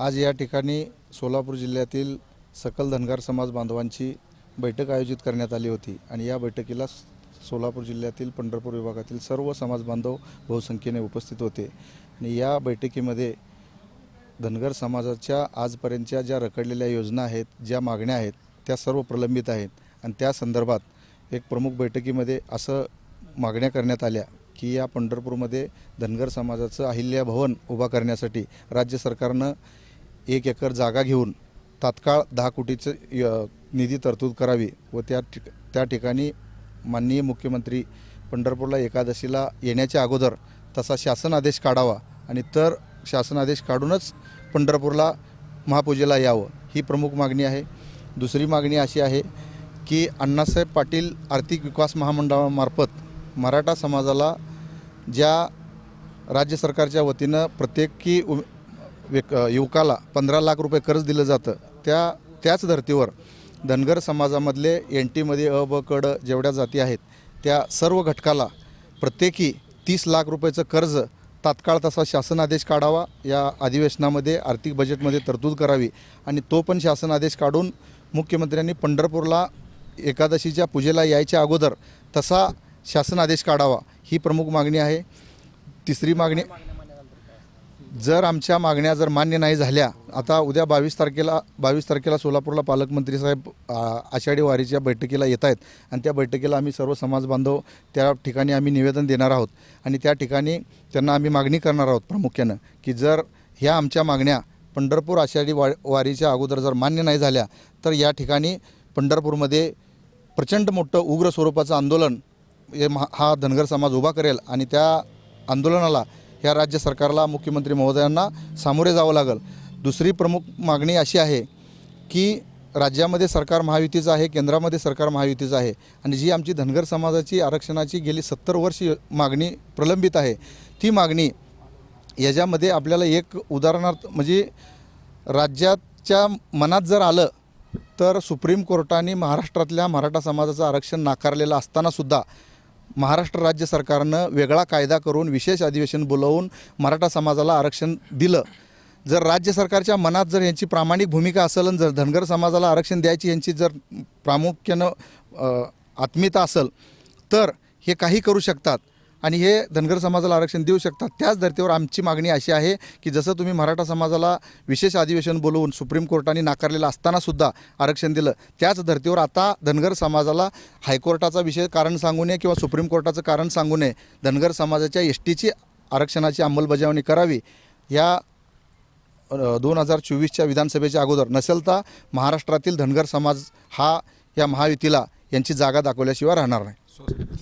आज या ठिकाणी सोलापूर जिल्ह्यातील सकल धनगर समाज बांधवांची बैठक आयोजित करण्यात आली होती. आणि या बैठकीला सोलापूर जिल्ह्यातील पंढरपूर विभागातील सर्व समाज बांधव बहुसंख्येने उपस्थित होते. आणि या बैठकीमध्ये धनगर समाजाच्या आजपर्यंतच्या ज्या रखडलेल्या योजना आहेत ज्या मागण्या आहेत त्या सर्व प्रलंबित आहेत. आणि त्या संदर्भात एक प्रमुख बैठकीमध्ये असं मागण्या करण्यात आल्या की या पंढरपूरमध्ये धनगर समाजाचं अहिल्या भवन उभा करण्यासाठी राज्य सरकारनं एक एकर जागा घेऊन तात्काळ दहा कोटीचं य- निधी तरतूद करावी व त्या ठिक त्या ठिकाणी माननीय मुख्यमंत्री पंढरपूरला एकादशीला येण्याच्या अगोदर तसा शासन आदेश काढावा आणि तर शासन आदेश काढूनच पंढरपूरला महापूजेला यावं ही प्रमुख मागणी आहे. दुसरी मागणी अशी आहे की अण्णासाहेब पाटील आर्थिक विकास महामंडळामार्फत मराठा समाजाला ज्या राज्य सरकारच्या वतीनं प्रत्येकी उ व्यक युवकाला पंधरा लाख रुपये कर्ज दिलं जातं. त्या त्याच धर्तीवर धनगर समाजामधले एन टीमध्ये अ ब कड जेवढ्या जाती आहेत त्या सर्व घटकाला प्रत्येकी तीस लाख रुपयाचं कर्ज तात्काळ तसा शासन आदेश काढावा या अधिवेशनामध्ये आर्थिक बजेटमध्ये तरतूद करावी आणि तो पण शासन आदेश काढून मुख्यमंत्र्यांनी पंढरपूरला एकादशीच्या पूजेला यायच्या अगोदर तसा शासन आदेश काढावा ही प्रमुख मागणी आहे. तिसरी मागणी जर आमच्या मागण्या जर मान्य नाही झाल्या आता उद्या बावीस तारखेला बावीस तारखेला सोलापूरला पालकमंत्री साहेब आषाढी वारीच्या बैठकीला येत आहेत आणि त्या बैठकीला आम्ही सर्व समाज बांधव त्या ठिकाणी आम्ही निवेदन देणार आहोत आणि त्या ठिकाणी त्यांना आम्ही मागणी करणार आहोत प्रामुख्यानं की जर ह्या आमच्या मागण्या पंढरपूर आषाढी वा वारीच्या अगोदर जर मान्य नाही झाल्या तर या ठिकाणी पंढरपूरमध्ये प्रचंड मोठं उग्र स्वरूपाचं आंदोलन हे महा हा धनगर समाज उभा करेल आणि त्या आंदोलनाला ह्या राज्य सरकारला मुख्यमंत्री महोदयांना सामोरे जावं लागेल. दुसरी प्रमुख मागणी अशी आहे की राज्यामध्ये सरकार महायुतीचं आहे केंद्रामध्ये सरकार महायुतीचं आहे आणि जी आमची धनगर समाजाची आरक्षणाची गेली सत्तर वर्ष मागणी प्रलंबित आहे ती मागणी याच्यामध्ये आपल्याला एक उदाहरणार्थ म्हणजे राज्याच्या मनात जर आलं तर सुप्रीम कोर्टाने महाराष्ट्रातल्या मराठा समाजाचं आरक्षण नाकारलेलं असतानासुद्धा महाराष्ट्र राज्य सरकारनं वेगळा कायदा करून विशेष अधिवेशन बोलवून मराठा समाजाला आरक्षण दिलं. जर राज्य सरकारच्या मनात जर यांची प्रामाणिक भूमिका असेल आणि जर धनगर समाजाला आरक्षण द्यायची यांची जर प्रामुख्यानं आत्मीयता असेल तर हे काही करू शकतात. आणि हे धनगर समाजाला आरक्षण देऊ शकतात. त्याच धर्तीवर आमची मागणी अशी आहे की जसं तुम्ही मराठा समाजाला विशेष अधिवेशन बोलवून सुप्रीम कोर्टाने नाकारलेलं असतानासुद्धा आरक्षण दिलं त्याच धर्तीवर आता धनगर समाजाला हायकोर्टाचा विषय कारण सांगू नये किंवा सुप्रीम कोर्टाचं कारण सांगू नये धनगर समाजाच्या एस टीची आरक्षणाची अंमलबजावणी करावी या दोन हजार चोवीसच्या विधानसभेच्या अगोदर नसेल तर महाराष्ट्रातील धनगर समाज हा या महायुतीला यांची जागा दाखवल्याशिवाय राहणार नाही.